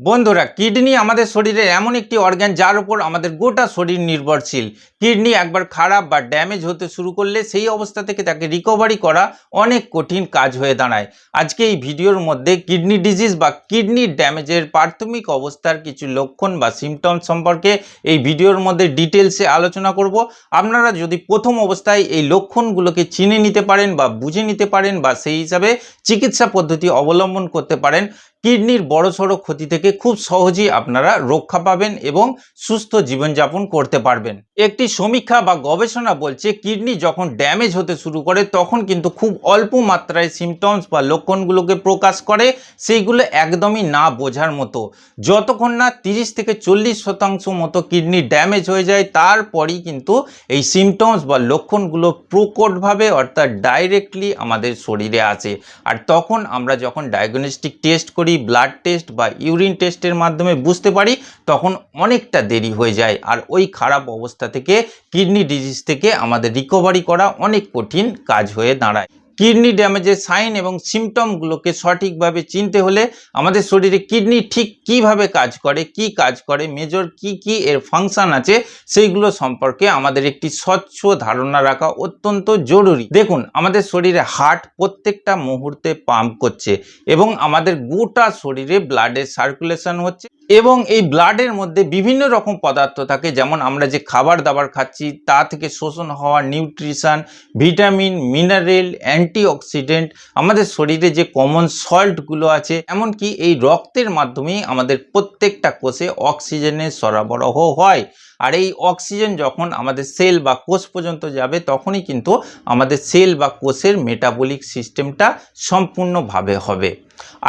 বন্ধুরা, কিডনি আমাদের শরীরের এমন একটি অর্গ্যান যার উপর আমাদের গোটা শরীর নির্ভরশীল। কিডনি একবার খারাপ বা ড্যামেজ হতে শুরু করলে সেই অবস্থা থেকে তাকে রিকভারি করা অনেক কঠিন কাজ হয়ে দাঁড়ায়। আজকে এই ভিডিওর মধ্যে কিডনি ডিজিজ বা কিডনি ড্যামেজের প্রাথমিক অবস্থার কিছু লক্ষণ বা সিমটম সম্পর্কে এই ভিডিওর মধ্যে ডিটেলসে আলোচনা করব। আপনারা যদি প্রথম অবস্থায় এই লক্ষণগুলোকে চিনে নিতে পারেন বা বুঝে নিতে পারেন বা সেই হিসাবে চিকিৎসা পদ্ধতি অবলম্বন করতে পারেন কিডনির বড়সড় ক্ষতি থেকে খুব সহজেই আপনারা রক্ষা পাবেন এবং সুস্থ জীবনযাপন করতে পারবেন। একটি সমীক্ষা বা গবেষণা বলছে, কিডনি যখন ড্যামেজ হতে শুরু করে, তখন কিন্তু খুব অল্প মাত্রায় সিমটমস বা লক্ষণগুলোকে প্রকাশ করে, সেইগুলো একদমই না বোঝার মতো। যতক্ষণ না তিরিশ থেকে চল্লিশ শতাংশ মতো কিডনি ড্যামেজ হয়ে যায়, তারপরই কিন্তু এই সিমটমস বা লক্ষণগুলো প্রকটভাবে অর্থাৎ ডাইরেক্টলি আমাদের শরীরে আসে। আর তখন আমরা যখন ডায়াগনস্টিক টেস্ট করি ব্লাড টেস্ট বা ইউরিন টেস্টের মাধ্যমে বুঝতে পারি, তখন অনেকটা দেরি হয়ে যায়। আর ওই খারাপ অবস্থা থেকে কিডনি ডিজিজ থেকে আমাদের রিকভারি করা অনেক কঠিন কাজ হয়ে দাঁড়ায়। কিডনি ড্যামেজের সাইন এবং সিমটমগুলোকে সঠিকভাবে চিনতে হলে আমাদের শরীরে কিডনি ঠিক কীভাবে কাজ করে, কি কাজ করে মেজর কি কি এর ফাংশন আছে, সেইগুলো সম্পর্কে আমাদের একটি স্বচ্ছ ধারণা রাখা অত্যন্ত জরুরি। দেখুন, আমাদের শরীরে হার্ট প্রত্যেকটা মুহূর্তে পাম্প করছে এবং আমাদের গোটা শরীরে ব্লাডের সার্কুলেশন হচ্ছে। এবং এই ব্লাডের মধ্যে বিভিন্ন রকম পদার্থ থাকে, যেমন আমরা যে খাবার দাবার খাচ্ছি, তা থেকে শোষণ হওয়া নিউট্রিশান ভিটামিন মিনারেল অ্যান্টিঅক্সিডেন্ট আমাদের শরীরে যে কমন সল্টগুলো আছে, এমনকি এই রক্তের মাধ্যমেই আমাদের প্রত্যেকটা কোষে অক্সিজেনের সরবরাহ হয়। আর এই অক্সিজেন যখন আমাদের সেল বা কোষ পর্যন্ত যাবে, তখনই কিন্তু আমাদের সেল বা কোষের মেটাবলিক সিস্টেমটা সম্পূর্ণভাবে হবে।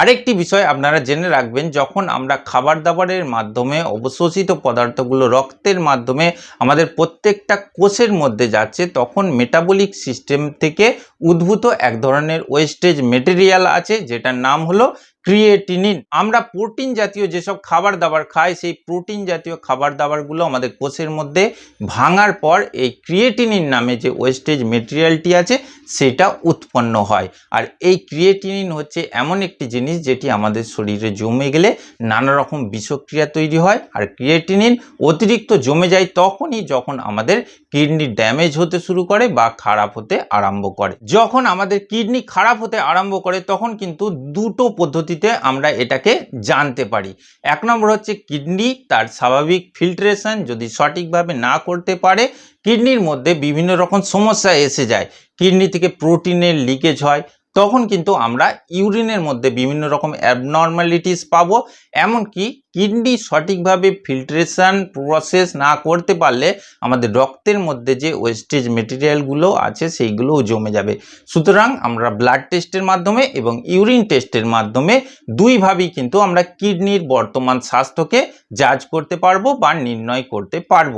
আরেকটি বিষয় আপনারা জেনে রাখবেন, যখন আমরা খাবার দাবারের মাধ্যমে অবশোষিত পদার্থগুলো রক্তের মাধ্যমে আমাদের প্রত্যেকটা কোষের মধ্যে যাচ্ছে, তখন মেটাবলিক সিস্টেম থেকে উদ্ভূত এক ধরনের ওয়েস্টেজ মেটেরিয়াল আছে, যেটার নাম হলো ক্রিয়েটিনিন আমরা প্রোটিন জাতীয় যেসব খাবার দাবার খাই, সেই প্রোটিন জাতীয় খাবার দাবারগুলো আমাদের কোষের মধ্যে ভাঙার পর এই ক্রিয়েটিনিন নামে যে ওয়েস্টেজ মেটেরিয়ালটি আছে, সেটা উৎপন্ন হয়। আর এই ক্রিয়েটিনিন হচ্ছে এমন একটি জিনিস যেটি আমাদের শরীরে জমে গেলে নানা রকম বিষক্রিয়া তৈরি হয়। আর ক্রিয়েটিনিন অতিরিক্ত জমে যায় তখনই যখন আমাদের কিডনি ড্যামেজ হতে শুরু করে বা খারাপ হতে আরম্ভ করে। যখন আমাদের কিডনি খারাপ হতে আরম্ভ করে, তখন কিন্তু দুটো পদ্ধতিতে আমরা এটাকে জানতে পারি। এক নম্বর হচ্ছে কিডনি তার স্বাভাবিক ফিল্ট্রেশন যদি সঠিকভাবে না করতে পারে, কিডনির মধ্যে বিভিন্ন রকম সমস্যা এসে যায়। কিডনি থেকে প্রোটিনের লিকেজ হয় তখন কিন্তু আমরা ইউরিনের মধ্যে বিভিন্ন রকম অ্যাবনর্মালিটিস পাবো, এমনকি কিডনি সঠিকভাবে ফিল্ট্রেশন প্রসেস না করতে পারলে আমাদের রক্তের মধ্যে যে ওয়েস্টেজ মেটেরিয়ালগুলো আছে সেইগুলোও জমে যাবে। সুতরাং আমরা ব্লাড টেস্টের মাধ্যমে এবং ইউরিন টেস্টের মাধ্যমে দুইভাবেই কিন্তু আমরা কিডনির বর্তমান স্বাস্থ্যকে জাজ করতে পারব বা নির্ণয় করতে পারব।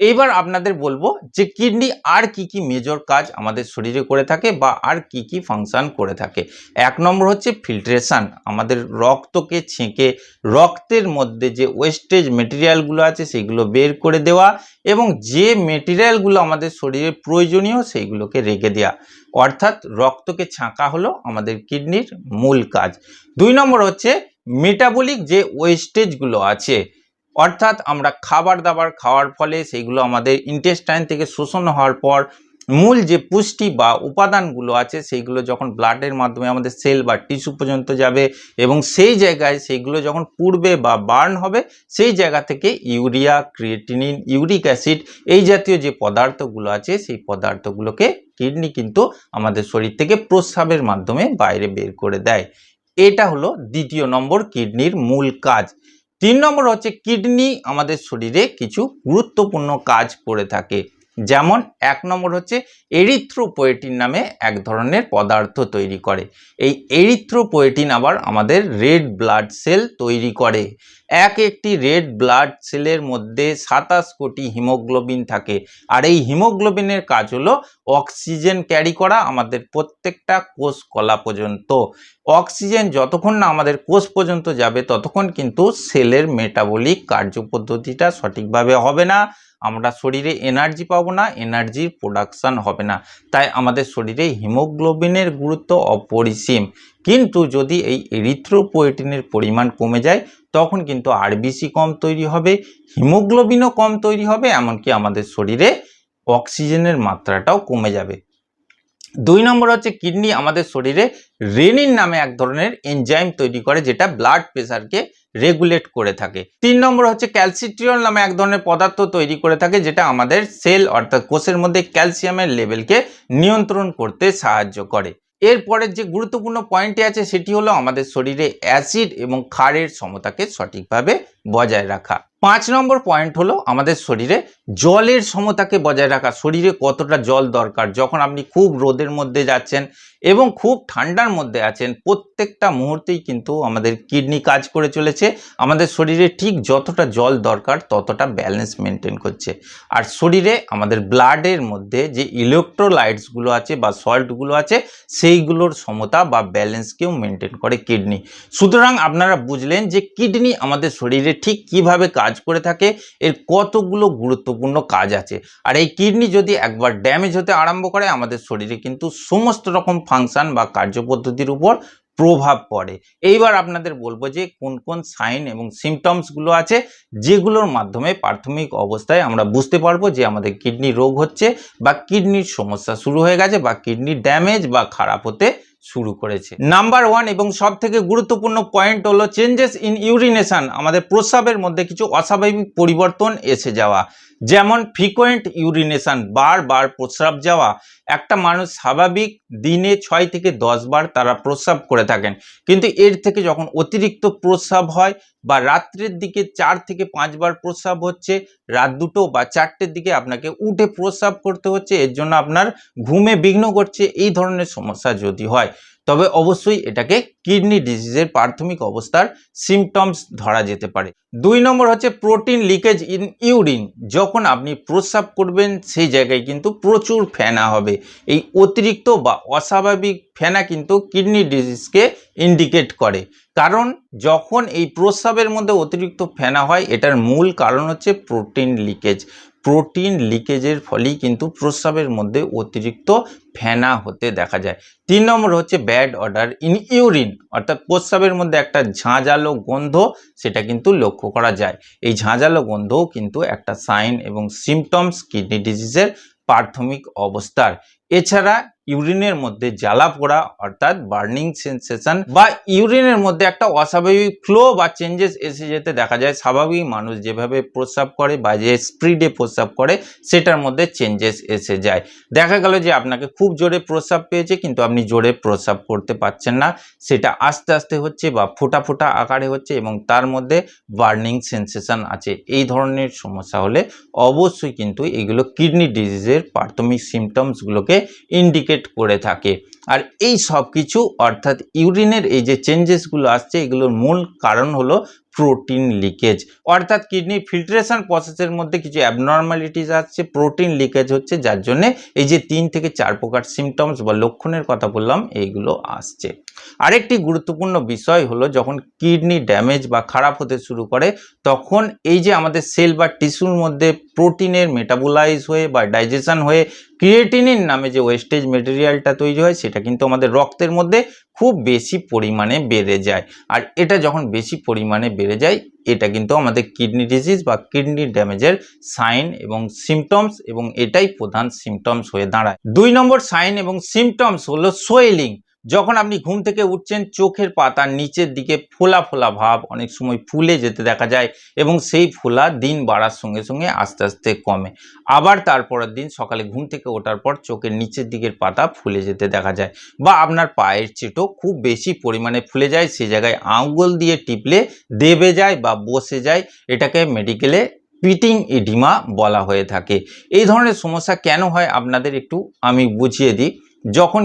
এইবার আপনাদের বলব যে কিডনি আর কি কি মেজর কাজ আমাদের শরীরে করে থাকে বা আর কি কি ফাংশন করে থাকে। এক নম্বর হচ্ছে ফিল্ট্রেশন আমাদের রক্তকে ছেঁকে, রক্তের মধ্যে যে ওয়েস্টেজ মেটেরিয়ালগুলো আছে সেগুলো বের করে দেওয়া এবং যে মেটেরিয়ালগুলো আমাদের শরীরে প্রয়োজনীয় সেইগুলোকে রেখে দেওয়া অর্থাৎ রক্তকে ছাঁকা হলো আমাদের কিডনির মূল কাজ। দুই নম্বর হচ্ছে মেটাবলিক যে ওয়েস্টেজগুলো আছে অর্থাৎ আমরা খাবার দাবার খাওয়ার ফলে সেইগুলো আমাদের ইন্টেস্টাইন থেকে শোষণ হওয়ার পর মূল যে পুষ্টি বা উপাদানগুলো আছে সেইগুলো যখন ব্লাডের মাধ্যমে আমাদের সেল বা টিস্যু পর্যন্ত যাবে এবং সেই জায়গায় সেইগুলো যখন পুড়বে বা বার্ন হবে, সেই জায়গা থেকে ইউরিয়া ক্রিয়েটিনিন ইউরিক অ্যাসিড এই জাতীয় যে পদার্থগুলো আছে সেই পদার্থগুলোকে কিডনি কিন্তু আমাদের শরীর থেকে প্রস্রাবের মাধ্যমে বাইরে বের করে দেয়। এটা হলো দ্বিতীয় নম্বর কিডনির মূল কাজ। তিন নম্বর হচ্ছে কিডনি আমাদের শরীরে কিছু গুরুত্বপূর্ণ কাজ করে থাকে। যেমন এক নম্বর হচ্ছে এরিথ্রোপোয়েটিন নামে এক ধরনের পদার্থ তৈরি করে। এই এরিথ্রোপোয়েটিন আবার আমাদের রেড ব্লাড সেল তৈরি করে। এক একটি রেড ব্লাড সেলের মধ্যে সাতাশ কোটি হিমোগ্লোবিন থাকে। আর এই হিমোগ্লোবিনের কাজ হলো অক্সিজেন ক্যারি করা আমাদের প্রত্যেকটা কোষ কলা পর্যন্ত। অক্সিজেন যতক্ষণ না আমাদের কোষ পর্যন্ত যাবে, ততক্ষণ কিন্তু সেলের মেটাবলিক কার্যপদ্ধতিটা সঠিকভাবে হবে না। আমরা শরীরে এনার্জি পাবো না এনার্জির প্রোডাকশান হবে না। তাই আমাদের শরীরে হিমোগ্লোবিনের গুরুত্ব অপরিসীম। কিন্তু যদি এই এরিথ্রোপোয়েটিনের পরিমাণ কমে যায় তখন কিন্তু আরবিসি কম তৈরি হবে, হিমোগ্লোবিনও কম তৈরি হবে, এমনকি আমাদের শরীরে অক্সিজেনের মাত্রাটাও কমে যাবে। দুই নম্বর হচ্ছে কিডনি, আমাদের শরীরে রেনিন নামে এক ধরনের এনজাইম তৈরি করে, যেটা ব্লাড প্রেশারকে রেগুলেট করে থাকে। তিন নম্বর হচ্ছে ক্যালসিট্রিয়ল নামে এক ধরনের পদার্থ তৈরি করে থাকে, যেটা আমাদের সেল অর্থাৎ কোষের মধ্যে ক্যালসিয়ামের লেভেলকে নিয়ন্ত্রণ করতে সাহায্য করে। এরপরের যে গুরুত্বপূর্ণ পয়েন্টটি আছে, সেটি হলো আমাদের শরীরে অ্যাসিড এবং ক্ষারের সমতাকে সঠিকভাবে বজায় রাখা। পাঁচ নম্বর পয়েন্ট হলো আমাদের শরীরে জলের সমতাকে বজায় রাখা। শরীরে কতটা জল দরকার? যখন আপনি খুব রোদের মধ্যে যাচ্ছেন এবং খুব ঠান্ডার মধ্যে আছেন। প্রত্যেকটা মুহূর্তেই কিন্তু আমাদের কিডনি কাজ করে চলেছে। আমাদের শরীরে ঠিক যতটা জল দরকার ততটা ব্যালেন্স মেনটেন করছে। আর শরীরে আমাদের ব্লাডের মধ্যে যে ইলেকট্রোলাইটসগুলো আছে বা সল্টগুলো আছে, সেইগুলোর সমতা বা ব্যালেন্সকেও মেনটেন করে কিডনি। সুতরাং আপনারা বুঝলেন যে কিডনি আমাদের শরীরে ঠিক কীভাবে কাজ করে থাকে, এর কতগুলো গুরুত্বপূর্ণ কাজ আছে। আর এই কিডনি যদি একবার ড্যামেজ হতে আরম্ভ করে, আমাদের শরীরে কিন্তু সমস্ত রকম ফাংশন বা কার্যপদ্ধতির উপর প্রভাব পড়ে। এইবার আপনাদের বলব যে কোন কোন সাইন এবং সিমটমসগুলো আছে, যেগুলোর মাধ্যমে প্রাথমিক অবস্থায় আমরা বুঝতে পারব যে আমাদের কিডনি রোগ হচ্ছে বা কিডনির সমস্যা শুরু হয়ে গেছে বা কিডনি ড্যামেজ বা খারাপ হতে শুরু করেছে। নাম্বার ওয়ান এবং সব থেকে গুরুত্বপূর্ণ পয়েন্ট হলো চেঞ্জেস ইন ইউরিনেশন আমাদের প্রস্রাবের মধ্যে কিছু অস্বাভাবিক পরিবর্তন এসে যাওয়া, যেমন ফ্রিকোয়েন্ট ইউরিনেশন বারবার প্রস্রাব যাওয়া। একটা মানুষ স্বাভাবিক দিনে ছয় থেকে দশ বার তারা প্রস্রাব করে থাকেন, কিন্তু এর থেকে যখন অতিরিক্ত প্রস্রাব হয় বা রাত্রের দিকে চার থেকে পাঁচবার প্রস্রাব হচ্ছে, রাত দুটো বা চারটের দিকে আপনাকে উঠে প্রস্রাব করতে হচ্ছে, এর জন্য আপনার ঘুমে বিঘ্ন করছে, এই ধরনের সমস্যা যদি হয়। তবে অবশ্যই এটাকে কিডনি ডিজিজের প্রাথমিক অবস্থার সিমটমস ধরা যেতে পারে। দুই নম্বর হচ্ছে প্রোটিন লিকেজ ইন ইউরিন। যখন আপনি প্রস্রাব করবেন, সেই জায়গায় কিন্তু প্রচুর ফেনা হবে। এই অতিরিক্ত বা অস্বাভাবিক ফেনা কিন্তু কিডনি ডিজিজকে ইন্ডিকেট করে। কারণ যখন এই প্রস্রাবের মধ্যে অতিরিক্ত ফেনা হয়, এটার মূল কারণ হচ্ছে প্রোটিন লিকেজ। প্রোটিন লিকেজের ফলেই কিন্তু প্রস্রাবের মধ্যে অতিরিক্ত ফেনা হতে দেখা যায়। তিন নম্বর হচ্ছে ব্যাড অর্ডার ইন ইউরিন, অর্থাৎ প্রস্রাবের মধ্যে একটা ঝাঁঝালো গন্ধ, সেটা কিন্তু লক্ষ্য করা যায়। এই ঝাঁঝালো গন্ধও কিন্তু একটা সাইন এবং সিমটমস কিডনি ডিজিজের প্রাথমিক অবস্থার। এছাড়া ইউরিনের মধ্যে জ্বালা পোড়া, অর্থাৎ বার্নিং সেন্সেশন বা ইউরিনের মধ্যে একটা অস্বাভাবিক ফ্লো বা চেঞ্জেস এসে যেতে দেখা যায়। স্বাভাবিক মানুষ যেভাবে প্রস্রাব করে বা যে স্পিডে প্রস্রাব করে, সেটার মধ্যে চেঞ্জেস এসে যায়। দেখা গেল যে আপনাকে খুব জোরে প্রস্রাব পেয়েছে, কিন্তু আপনি জোরে প্রস্রাব করতে পারছেন না। সেটা আস্তে আস্তে হচ্ছে বা ফোটা ফোটা আকারে হচ্ছে এবং তার মধ্যে বার্নিং সেন্সেশন আছে। এই ধরনের সমস্যা হলে অবশ্যই কিন্তু এগুলো কিডনি ডিজিজের প্রাথমিক সিমটমসগুলোকে ইন্ডিকেট করে থাকে। আর এই সব কিছু, অর্থাৎ ইউরিনের এই যে চেঞ্জেসগুলো আসছে, এগুলোর মূল কারণ হলো প্রোটিন লিকেজ অর্থাৎ কিডনি ফিল্ট্রেশন প্রসেসের মধ্যে কিছু অ্যাবনর্মালিটিস আসছে প্রোটিন লিকেজ হচ্ছে, যার জন্যে এই যে তিন থেকে চার প্রকার সিমটমস বা লক্ষণের কথা বললাম, এইগুলো আসছে। আরেকটি গুরুত্বপূর্ণ বিষয় হলো, যখন কিডনি ড্যামেজ বা খারাপ হতে শুরু করে, তখন এই যে আমাদের সেল বা টিস্যুর মধ্যে প্রোটিনের মেটাবোলাইজ হয়ে বা ডাইজেশন হয়ে ক্রিয়েটিনিন নামে যে ওয়েস্টেজ মেটেরিয়ালটা তৈরি হয়, সেটা কিন্তু আমাদের রক্তের মধ্যে খুব বেশি পরিমাণে বেড়ে যায়। আর এটা যখন বেশি পরিমাণে বেড়ে যায়, এটা কিন্তু আমাদের কিডনি ডিজিজ বা কিডনি ড্যামেজের সাইন এবং সিমটমস এবং এটাই প্রধান সিমটমস হয়ে দাঁড়ায়। দুই নম্বর সাইন এবং সিমটমস হলো সোয়েলিং যখন আপনি ঘুম থেকে উঠছেন, চোখের পাতার নিচের দিকে ফোলা ফোলা ভাব অনেক সময় ফুলে যেতে দেখা যায় এবং সেই ফোলা দিন বাড়ার সঙ্গে সঙ্গে আস্তে আস্তে কমে। আবার তারপরের দিন সকালে ঘুম থেকে ওঠার পর চোখের নিচের দিকের পাতা ফুলে যেতে দেখা যায় বা আপনার পায়ের চেটো খুব বেশি পরিমাণে ফুলে যায় সেই জায়গায় আঙুল দিয়ে টিপলে দেবে যায় বা বসে যায়, এটাকে মেডিকেলে পিটিং ইডিমা বলা হয়ে থাকে। এই ধরনের সমস্যা কেন হয় আপনাদের একটু আমি বুঝিয়ে দিই। যখন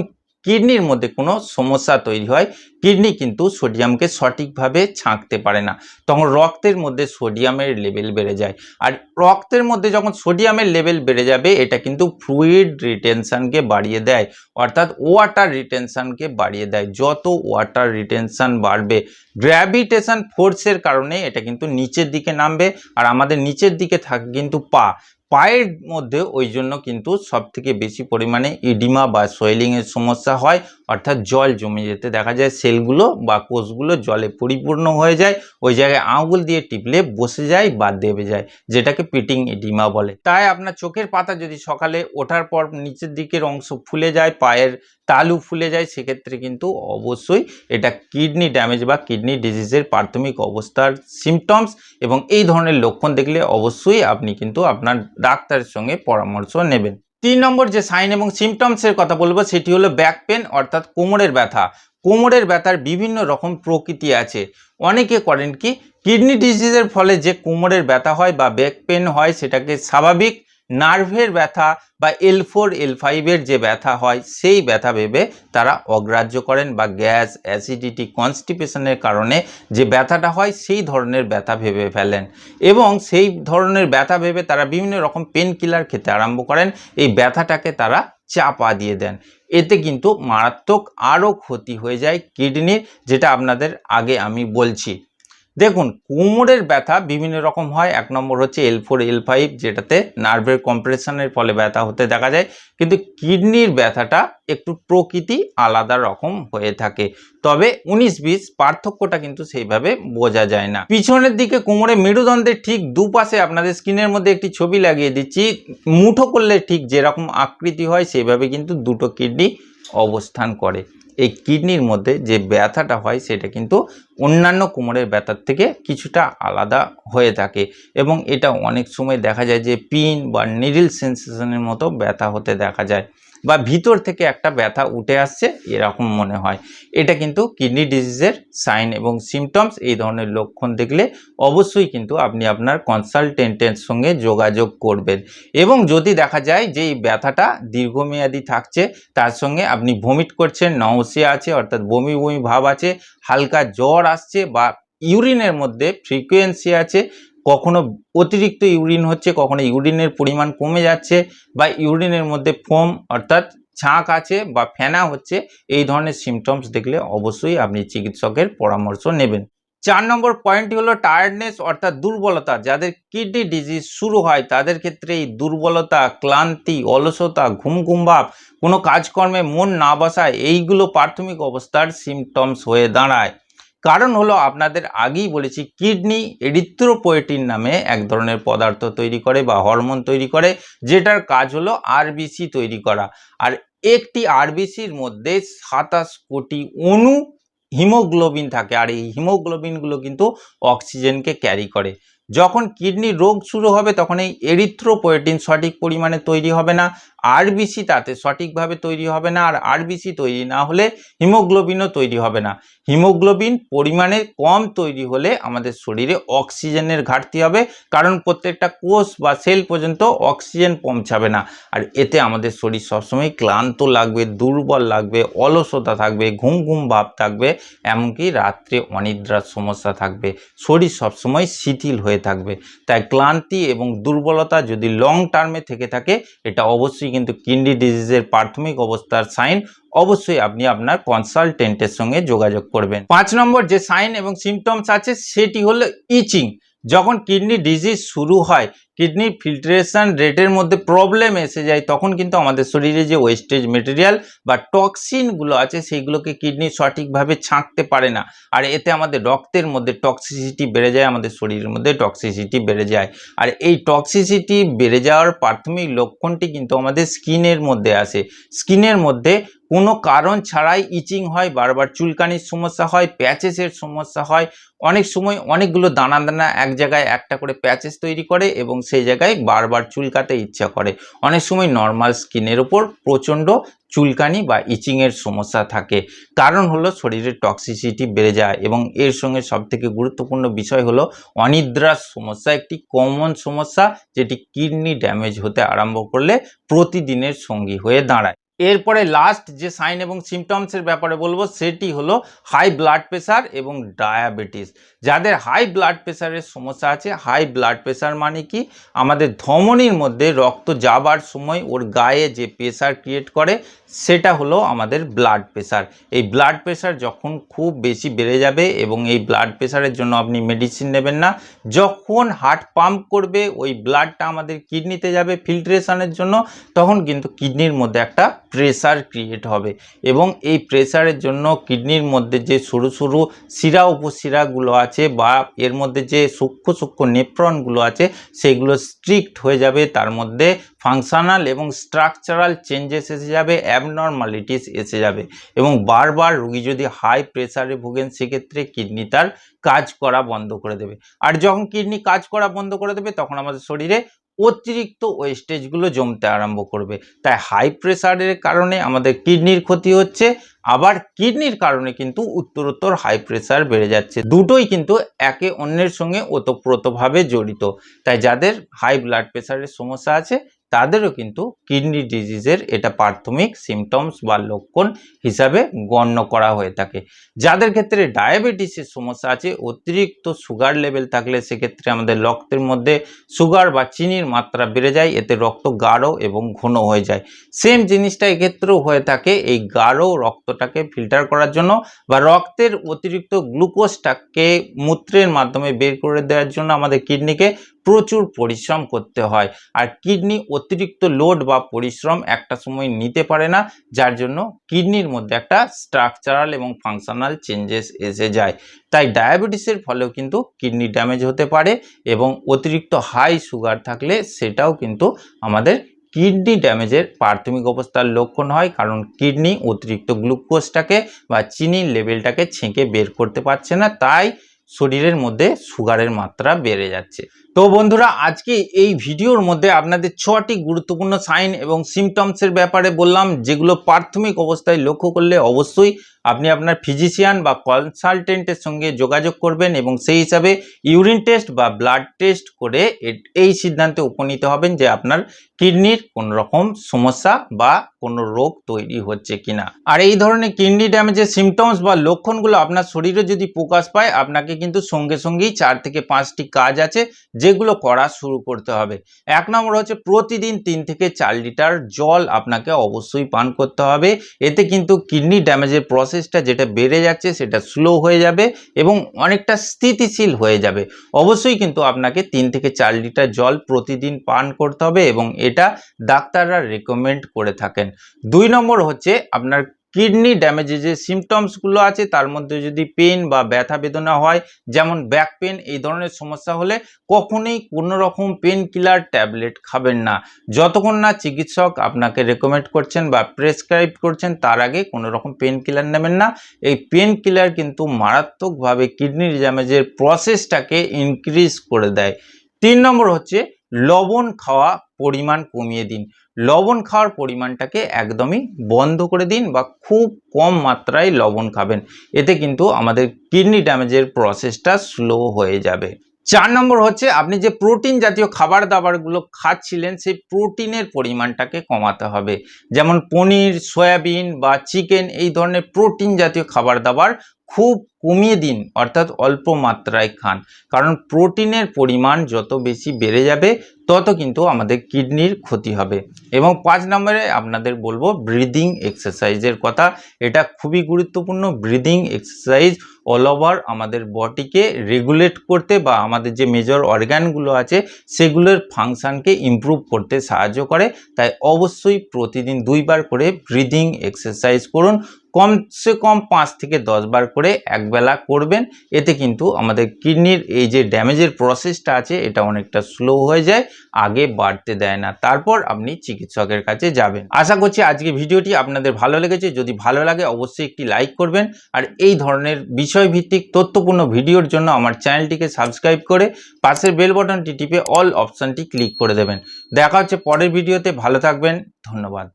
কিডনির মধ্যে কোনো সমস্যা তৈরি হয়, কিডনি কিন্তু সোডিয়ামকে সঠিকভাবে ছাঁকতে পারে না। তখন রক্তের মধ্যে সোডিয়ামের লেভেল বেড়ে যায়। আর রক্তের মধ্যে যখন সোডিয়ামের লেভেল বেড়ে যাবে, এটা কিন্তু ফ্লুইড রিটেনশনকে বাড়িয়ে দেয়। অর্থাৎ ওয়াটার রিটেনশনকে বাড়িয়ে দেয়। যত ওয়াটার রিটেনশন বাড়বে, গ্র্যাভিটেশন ফোর্সের কারণে এটা কিন্তু নিচের দিকে নামবে। আর আমাদের নিচের দিকে থাকে কিন্তু পা। পায়ের মধ্যে ওই জন্য কিন্তু সবথেকে বেশি পরিমাণে ইডিমা বা সোয়েলিংয়ের সমস্যা হয়। অর্থাৎ জল জমে যেতে দেখা যায়, সেলগুলো বা কোষগুলো জলে পরিপূর্ণ হয়ে যায়, ওই জায়গায় আঙুল দিয়ে টিপলে বসে যায় বা দেবে যায়, যেটাকে পিটিং এডিমা বলে। তাই আপনার চোখের পাতা যদি সকালে ওঠার পর নিচের দিকের অংশ ফুলে যায়, পায়ের তালু ফুলে যায়, সেক্ষেত্রে কিন্তু অবশ্যই এটা কিডনি ড্যামেজ বা কিডনি ডিজিজের প্রাথমিক অবস্থার সিমটমস এবং এই ধরনের লক্ষণ দেখলে অবশ্যই আপনি কিন্তু আপনার ডাক্তারের সঙ্গে পরামর্শ নেবেন। তিন নম্বর যে সাইন এবং সিমটমসের কথা বলব, সেটি হলো ব্যাক পেন অর্থাৎ কোমরের ব্যথা। কোমরের ব্যথার বিভিন্ন রকম প্রকৃতি আছে। অনেকে করেন কি কিডনি ডিজিজের ফলে যে কোমরের ব্যথা হয় বা ব্যাক পেন হয়, সেটাকে স্বাভাবিক নার্ভের ব্যথা বা এল ফোর, এল ফাইভের যে ব্যথা হয়, সেই ব্যথা ভেবে তারা অগ্রাহ্য করেন বা গ্যাস, অ্যাসিডিটি, কনস্টিপেশনের কারণে যে ব্যথাটা হয়, সেই ধরনের ব্যথা ভেবে ফেলেন। এবং সেই ধরনের ব্যথা ভেবে তারা বিভিন্ন রকম পেন কিলার খেতে আরম্ভ করেন। এই ব্যথাটাকে তারা চাপা দিয়ে দেন। এতে কিন্তু মারাত্মক আরও ক্ষতি হয়ে যায় কিডনির, যেটা আপনাদের আগে আমি বলছি। দেখুন, কোমরের ব্যথা বিভিন্ন রকম হয়। এক নম্বর হচ্ছে এল ফোর এল ফাইভ যেটাতে নার্ভের কম্প্রেশনের ফলে ব্যথা হতে দেখা যায়। কিন্তু কিডনির ব্যথাটা একটু প্রকৃতি আলাদা রকম হয়ে থাকে। তবে উনিশ বিশ পার্থক্যটা কিন্তু সেইভাবে বোঝা যায় না। পিছনের দিকে কোমরে মেরুদণ্ডের ঠিক দুপাশে আপনাদের স্ক্রিনের মধ্যে একটি ছবি লাগিয়ে দিচ্ছি। মুঠো করলে ঠিক যেরকম আকৃতি হয় সেভাবে কিন্তু দুটো কিডনি অবস্থান করে। এই কিডনির মধ্যে যে ব্যথাটা হয় সেটা কিন্তু অন্যান্য কোমরের ব্যথার থেকে কিছুটা আলাদা হয়ে থাকে এবং এটা অনেক সময় দেখা যায় যে পিন বা নিডিল সেন্সেশনের মতো ব্যথা হতে দেখা যায়। বা ভিতর থেকে একটা ব্যথা উঠে আসছে, এরকম মনে হয়। এটা কিন্তু কিডনি ডিজিজের সাইন এবং সিমটমস, এই ধরনের লক্ষণ দেখলে অবশ্যই কিন্তু আপনি আপনার কনসালটেন্টের সঙ্গে যোগাযোগ করবেন। এবং যদি দেখা যায় যে এই ব্যথাটা দীর্ঘমেয়াদী থাকছে, তার সঙ্গে আপনি ভমিট করছেন নওসিয়া আছে, অর্থাৎ বমি বমি ভাব আছে, হালকা জ্বর আসছে বা ইউরিনের মধ্যে ফ্রিকোয়েন্সি আছে কখনো অতিরিক্ত ইউরিন হচ্ছে, কখনো ইউরিনের পরিমাণ কমে যাচ্ছে বা ইউরিনের মধ্যে ফোম অর্থাৎ ছাঁক আছে বা ফেনা হচ্ছে, এই ধরনের সিমটমস দেখলে অবশ্যই আপনি চিকিৎসকের পরামর্শ নেবেন। চার নম্বর পয়েন্টটি হলো টায়ার্ডনেস অর্থাৎ দুর্বলতা। যাদের কিডনি ডিজিজ শুরু হয়, তাদের ক্ষেত্রে এই দুর্বলতা, ক্লান্তি, অলসতা ঘুম ঘুম ভাব, কোনো কাজকর্মে মন না বসায়, এইগুলো প্রাথমিক অবস্থার সিমটমস হয়ে দাঁড়ায়। কারণ হলো আপনাদের আগেই বলেছি, কিডনি এরিথ্রোপোয়েটিন নামে এক ধরনের পদার্থ তৈরি করে বা হরমোন তৈরি করে, যেটার কাজ হলো আরবিসি তৈরি করা। আর একটি আরবিসির মধ্যে সাতাশ কোটি অণু হিমোগ্লোবিন থাকে, আর এই হিমোগ্লোবিনগুলো কিন্তু অক্সিজেনকে ক্যারি করে। যখন কিডনি রোগ শুরু হবে তখন এই এরিথ্রোপোয়েটিন সঠিক পরিমাণে তৈরি হবে না আরবিসি তাতে সঠিকভাবে তৈরি হবে না, আর আরবিসি তৈরি না হলে হিমোগ্লোবিনও তৈরি হবে না। হিমোগ্লোবিন পরিমাণে কম তৈরি হলে আমাদের শরীরে অক্সিজেনের ঘাটতি হবে, কারণ প্রত্যেকটা কোষ বা সেল পর্যন্ত অক্সিজেন পৌঁছাবে না। আর এতে আমাদের শরীর সবসময় ক্লান্ত লাগবে, দুর্বল লাগবে, অলসতা থাকবে, ঘুম ঘুম ভাব থাকবে, এমনকি রাত্রে অনিদ্রার সমস্যা থাকবে। শরীর সবসময় শিথিল হয়ে থাকবে। তাই ক্লান্তি এবং দুর্বলতা যদি লং টার্মে থেকে থাকে, এটা অবশ্যই কিন্তু কিডনি ডিজিজের প্রাথমিক অবস্থার সাইন অবশ্যই আপনি আপনার কনসালটেন্টের সঙ্গে যোগাযোগ করবেন। পাঁচ নম্বর যে সাইন এবং সিমটমস আছে, সেটি হলো ইচিং যখন কিডনি ডিজিজ শুরু হয় কিডনি ফিল্ট্রেশন রেটের মধ্যে প্রবলেম এসে যায়, তখন কিন্তু আমাদের শরীরে যে ওয়েস্টেজ মেটেরিয়াল বা টক্সিনগুলো আছে, সেইগুলোকে কিডনি সঠিকভাবে ছাঁকতে পারে না। আর এতে আমাদের রক্তের মধ্যে টক্সিসিটি বেড়ে যায়, আমাদের শরীরের মধ্যে টক্সিসিটি বেড়ে যায়। আর এই টক্সিসিটি বেড়ে যাওয়ার প্রাথমিক লক্ষণটি কিন্তু আমাদের স্কিনের মধ্যে আসে। স্কিনের মধ্যে কোনো কারণ ছাড়াই ইচিং হয়, বারবার চুলকানির সমস্যা হয়, প্যাচেসের সমস্যা হয়। অনেক সময় অনেকগুলো দানা দানা এক জায়গায় একটা করে প্যাচেস তৈরি করে এবং সেই জায়গায় বারবার চুলকাতে ইচ্ছা করে। অনেক সময় নর্মাল স্কিনের ওপর প্রচণ্ড চুলকানি বা ইচিংয়ের সমস্যা থাকে। কারণ হলো শরীরের টক্সিসিটি বেড়ে যায় এবং এর সঙ্গে সবথেকে গুরুত্বপূর্ণ বিষয় হলো অনিদ্রার সমস্যা, একটি কমন সমস্যা যেটি কিডনি ড্যামেজ হতে আরম্ভ করলে প্রতিদিনের সঙ্গী হয়ে দাঁড়ায়। এরপরে লাস্ট যে সাইন এবং সিমটমসের ব্যাপারে বলব, সেটি হলো হাই ব্লাড প্রেশার এবং ডায়াবেটিস যাদের হাই ব্লাড প্রেশারের সমস্যা আছে হাই ব্লাড প্রেশার মানে কি? আমাদের ধমনির মধ্যে রক্ত যাবার সময় ওর গায়ে যে প্রেশার ক্রিয়েট করে, সেটা হলো আমাদের ব্লাড প্রেশার এই ব্লাড প্রেশার যখন খুব বেশি বেড়ে যাবে এবং এই ব্লাড প্রেশারের জন্য আপনি মেডিসিন নেবেন না, যখন হার্ট পাম্প করবে, ওই ব্লাডটা আমাদের কিডনিতে যাবে ফিল্ট্রেশনের জন্য, তখন কিন্তু কিডনির মধ্যে একটা প্রেশার ক্রিয়েট হবে এবং এই প্রেশারের জন্য কিডনির মধ্যে যে সরু সরু শিরা উপশিরাগুলো আছে বা এর মধ্যে যে সূক্ষ্ম সূক্ষ্ম নেপ্রনগুলো আছে, সেগুলো স্ট্রিক্ট হয়ে যাবে, তার মধ্যে ফাংশনাল এবং স্ট্রাকচারাল চেঞ্জেস এসে যাবে অ্যাবনর্মালিটিস এসে যাবে। এবং বারবার রুগী যদি হাই প্রেসারে ভোগেন, সেক্ষেত্রে কিডনি তার কাজ করা বন্ধ করে দেবে। আর যখন কিডনি কাজ করা বন্ধ করে দেবে, তখন আমাদের শরীরে অতিরিক্ত ওয়েস্টেজগুলো জমতে আরম্ভ করবে। তাই হাই প্রেশারের কারণে আমাদের কিডনির ক্ষতি হচ্ছে, আবার কিডনির কারণে কিন্তু উত্তরোত্তর হাই প্রেসার বেড়ে যাচ্ছে। দুটোই কিন্তু একে অন্যের সঙ্গে ওতপ্রোতভাবে জড়িত। তাই যাদের হাই ব্লাড প্রেশারের সমস্যা আছে তাদেরও কিন্তু কিডনি ডিজিজের এটা প্রাথমিক সিমটমস বা লক্ষণ হিসাবে গণ্য করা হয়ে থাকে। যাদের ক্ষেত্রে ডায়াবেটিসের সমস্যা আছে, অতিরিক্ত সুগার লেভেল থাকলে সেক্ষেত্রে আমাদের রক্তের মধ্যে সুগার বা চিনির মাত্রা বেড়ে যায়, এতে রক্ত গাঢ় এবং ঘন হয়ে যায়। সেম জিনিসটা এক্ষেত্রেও হয়ে থাকে এই গাঢ় রক্তটাকে ফিল্টার করার জন্য বা রক্তের অতিরিক্ত গ্লুকোজটাকে মূত্রের মাধ্যমে বের করে দেওয়ার জন্য আমাদের কিডনিকে প্রচুর পরিশ্রম করতে হয়। আর কিডনি অতিরিক্ত লোড বা পরিশ্রম একটা সময় নিতে পারে না, যার জন্য কিডনির মধ্যে একটা স্ট্রাকচারাল এবং ফাংশনাল চেঞ্জেস এসে যায়। তাই ডায়াবেটিসের ফলেও কিন্তু কিডনি ড্যামেজ হতে পারে এবং অতিরিক্ত হাই সুগার থাকলে সেটাও কিন্তু আমাদের কিডনি ড্যামেজের প্রাথমিক অবস্থার লক্ষণ হয়, কারণ কিডনি অতিরিক্ত গ্লুকোজটাকে বা চিনির লেভেলটাকে ছেঁকে বের করতে পারছে না, তাই শরীরের মধ্যে সুগারের মাত্রা বেড়ে যাচ্ছে। তো বন্ধুরা, আজকে এই ভিডিওর মধ্যে আপনাদের ছটি গুরুত্বপূর্ণ সাইন এবং সিমটমসের ব্যাপারে বললাম, যেগুলো প্রাথমিক অবস্থায় লক্ষ্য করলে অবশ্যই আপনি আপনার ফিজিশিয়ান বা কনসালটেন্টের সঙ্গে যোগাযোগ করবেন এবং সেই হিসাবে ইউরিন টেস্ট বা ব্লাড টেস্ট করে এই সিদ্ধান্তে উপনীত হবেন যে আপনার কিডনির কোনো রকম সমস্যা বা কোনো রোগ তৈরি হচ্ছে কিনা। আর এই ধরনের কিডনি ড্যামেজের সিমটমস বা লক্ষণগুলো আপনার শরীরে যদি প্রকাশ পায়, আপনাকে কিন্তু সঙ্গে সঙ্গেই চার থেকে পাঁচটি কাজ আছে যেগুলো করা শুরু করতে হবে। এক নম্বর হচ্ছে প্রতিদিন তিন থেকে চার লিটার জল আপনাকে অবশ্যই পান করতে হবে। এতে কিন্তু কিডনি ড্যামেজের প্রসেসটা যেটা বেড়ে যাচ্ছে সেটা স্লো হয়ে যাবে এবং অনেকটা স্থিতিশীল হয়ে যাবে। অবশ্যই কিন্তু আপনাকে তিন থেকে চার লিটার জল প্রতিদিন পান করতে হবে এবং এটা ডাক্তাররা রেকমেন্ড করে থাকেন। দুই নম্বর হচ্ছে আপনার কিডনি ড্যামেজের যে সিমটমসগুলো আছে, তার মধ্যে যদি পেন বা ব্যথা বেদনা হয়, যেমন ব্যাক পেন এই ধরনের সমস্যা হলে কখনোই কোনো রকম পেন কিলার ট্যাবলেট খাবেন না। যতক্ষণ না চিকিৎসক আপনাকে রেকমেন্ড করছেন বা প্রেসক্রাইব করছেন, তার আগে কোনো রকম পেন কিলার নেবেন না। এই পেন কিলার কিন্তু মারাত্মকভাবে কিডনি ড্যামেজের প্রসেসটাকে ইনক্রিজ করে দেয়। তিন নম্বর হচ্ছে লবণ খাওয়া পরিমাণ কমিয়ে দিন। লবণ খাওয়ার পরিমাণটাকে একদমই বন্ধ করে দিন বা খুব কম মাত্রায় লবণ খাবেন। এতে কিন্তু আমাদের কিডনি ড্যামেজের প্রসেসটা স্লো হয়ে যাবে। চার নম্বর হচ্ছে, আপনি যে প্রোটিন জাতীয় খাবার দাবারগুলো খাচ্ছিলেন, সেই প্রোটিনের পরিমাণটাকে কমাতে হবে। যেমন পনির, সয়াবিন বা চিকেন, এই ধরনের প্রোটিন জাতীয় খাবার দাবার খুব কমিয়ে দিন, অর্থাৎ অল্প মাত্রায় খান। কারণ প্রোটিনের পরিমাণ যত বেশি বেড়ে যাবে, তত কিন্তু আমাদের কিডনির ক্ষতি হবে। এবং পাঁচ নম্বরে আপনাদের বলব, ব্রিদিং এক্সারসাইজের কথা। এটা খুবই গুরুত্বপূর্ণ। ব্রিদিং এক্সারসাইজ অল ওভার আমাদের বডিকে রেগুলেট করতে বা আমাদের যে মেজর অর্গানগুলো আছে, সেগুলোর ফাংশনকে ইমপ্রুভ করতে সাহায্য করে। তাই অবশ্যই প্রতিদিন দুইবার করে ব্রিদিং এক্সারসাইজ করুন। কমসে কম পাঁচ থেকে দশ বার করে একবেলা করবেন, এতে কিন্তু আমাদের কিডনির এই যে ড্যামেজের প্রসেসটা আছে, এটা অনেকটা স্লো হয়ে যায়, আগে বাড়তে দেয় না। তারপর আপনি চিকিৎসকের কাছে যাবেন। আশা করছি আজকে ভিডিওটি আপনাদের ভালো লেগেছে। যদি ভালো লাগে, অবশ্যই একটি লাইক করবেন। আর এই ধরনের বিষয়ভিত্তিক, তথ্যপূর্ণ ভিডিওর জন্য আমার চ্যানেলটিকে সাবস্ক্রাইব করে পাশের বেল বাটনটি টিপে অল অপশানটি ক্লিক করে দেবেন। দেখা হচ্ছে পরের ভিডিওতে। ভালো থাকবেন। ধন্যবাদ।